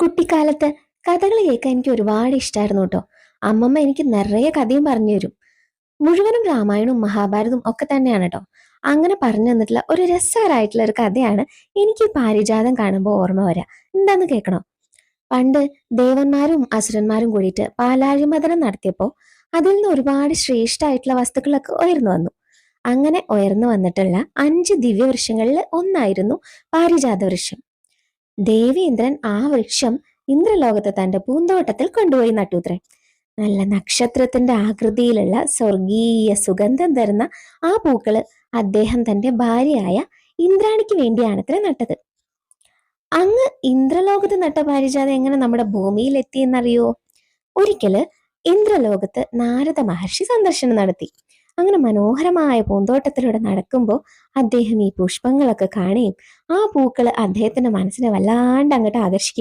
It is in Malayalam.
കുട്ടിക്കാലത്ത് കഥകൾ കേൾക്കാൻ എനിക്ക് ഒരുപാട് ഇഷ്ടമായിരുന്നു കേട്ടോ. അമ്മമ്മ എനിക്ക് നിറയെ കഥയും പറഞ്ഞു തരും. മുഴുവനും രാമായണവും മഹാഭാരതവും ഒക്കെ തന്നെയാണ് കേട്ടോ. അങ്ങനെ പറഞ്ഞു തന്നിട്ടുള്ള ഒരു രസകരമായിട്ടുള്ള ഒരു കഥയാണ് എനിക്ക് പാരിജാതം കാണുമ്പോൾ ഓർമ്മ വരാ. എന്താന്ന് കേൾക്കണോ? പണ്ട് ദേവന്മാരും അസുരന്മാരും കൂടിയിട്ട് പാലാഴിമതനം നടത്തിയപ്പോൾ അതിൽ നിന്ന് ഒരുപാട് ശ്രേഷ്ഠമായിട്ടുള്ള വസ്തുക്കളൊക്കെ ഉയർന്നു വന്നു. അങ്ങനെ ഉയർന്നു വന്നിട്ടുള്ള അഞ്ച് ദിവ്യവൃക്ഷങ്ങളിൽ ഒന്നായിരുന്നു പാരിജാത വൃക്ഷം ദേവേന്ദ്രൻ ആ വൃക്ഷം ഇന്ദ്രലോകത്ത് തന്റെ പൂന്തോട്ടത്തിൽ കൊണ്ടുപോയി നട്ടുത്രെ നല്ല നക്ഷത്രത്തിന്റെ ആകൃതിയിലുള്ള സ്വർഗീയ സുഗന്ധം തരുന്ന ആ പൂക്കൾ അദ്ദേഹം തന്റെ ഭാര്യയായ ഇന്ദ്രാണിക്ക് വേണ്ടിയാണത്രേ നട്ടത്. അങ്ങ് ഇന്ദ്രലോകത്ത് നട്ട പാരിജാതം എങ്ങനെ നമ്മുടെ ഭൂമിയിൽ എത്തിയെന്നറിയോ ഒരിക്കൽ ഇന്ദ്രലോകത്ത് നാരദ മഹർഷി സന്ദർശനം നടത്തി. അങ്ങനെ മനോഹരമായ പൂന്തോട്ടത്തിലൂടെ നടക്കുമ്പോൾ അദ്ദേഹം ഈ പുഷ്പങ്ങളൊക്കെ കാണുകയും ആ പൂക്കൾ അദ്ദേഹത്തിന്റെ മനസ്സിനെ വല്ലാണ്ട് അങ്ങോട്ട് ആകർഷിക്കുകയും